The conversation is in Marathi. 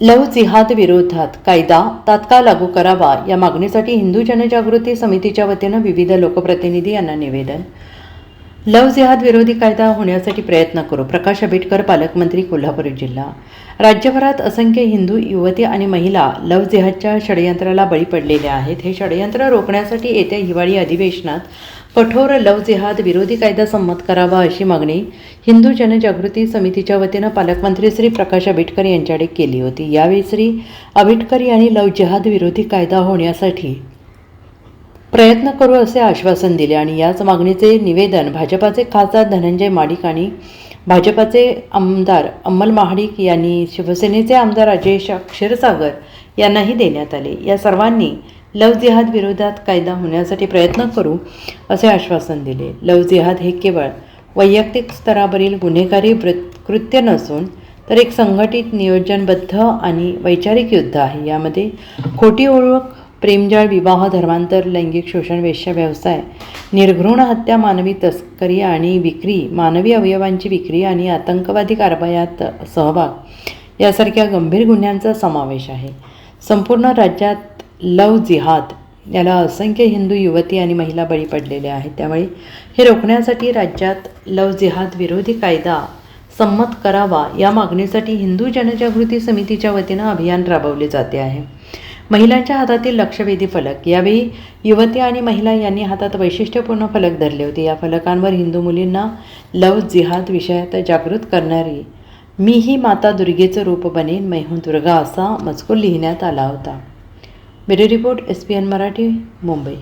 लव जिहाद विरोधात कायदा तात्काळ लागू करावा या मागणीसाठी हिंदू जनजागृती समितीच्या वतीनं विविध लोकप्रतिनिधी यांना निवेदन. लव जिहाद विरोधी कायदा होण्यासाठी प्रयत्न करू प्रकाश आंबेडकर पालकमंत्री कोल्हापूर जिल्हा. राज्यभरात असंख्य हिंदू युवती आणि महिला लव जिहादच्या षडयंत्राला बळी पडलेल्या आहेत. हे षडयंत्र रोखण्यासाठी येत्या हिवाळी अधिवेशनात कठोर लव जिहाद विरोधी कायदा संमत करावा अशी मागणी हिंदू जनजागृती समितीच्या वतीनं पालकमंत्री श्री प्रकाश आंबेडकर यांच्याकडे केली होती. यावेळी श्री आंबेडकर यांनी लव जिहाद विरोधी कायदा होण्यासाठी प्रयत्न करू असे आश्वासन दिले आणि याच मागणीचे निवेदन भाजपाचे खासदार धनंजय माडिक आणि भाजपाचे आमदार अंमल महाडिक यांनी शिवसेनेचे आमदार अजय क्षीरसागर यांनाही देण्यात आले. या सर्वांनी लव जिहाद विरोधात कायदा होण्यासाठी प्रयत्न करू असे आश्वासन दिले. लव जिहाद हे केवळ वैयक्तिक स्तरावरील गुन्हेगारी कृत्य नसून तर एक संघटित नियोजनबद्ध आणि वैचारिक युद्ध आहे. यामध्ये खोटी ओळख प्रेमजाळ विवाह धर्मांतर लैंगिक शोषण वेश्या व्यवसाय निर्घृण हत्या मानवी तस्करी आणि विक्री मानवी अवयवांची विक्री आणि आतंकवादी कारवायात सहभाग यासारख्या गंभीर गुन्ह्यांचा समावेश आहे. संपूर्ण राज्यात लव जिहाद याला असंख्य हिंदू युवती आणि महिला बळी पडलेल्या आहेत. त्यामुळे हे रोखण्यासाठी राज्यात लव जिहाद विरोधी कायदा संमत करावा या मागणीसाठी हिंदू जनजागृती समितीच्या वतीनं अभियान राबवले जाते आहे. महिलांच्या हातातील लक्षवेधी फलक. यावेळी युवती आणि महिला यांनी हातात वैशिष्ट्यपूर्ण फलक धरले होते. या फलकांवर हिंदू मुलींना लव जिहाद विषयात जागृत करणारी मी ही माता दुर्गेचं रूप बनेन मैहून दुर्गा असा मजकूर लिहिण्यात आला होता. Bureau report S P N Marathi Mumbai.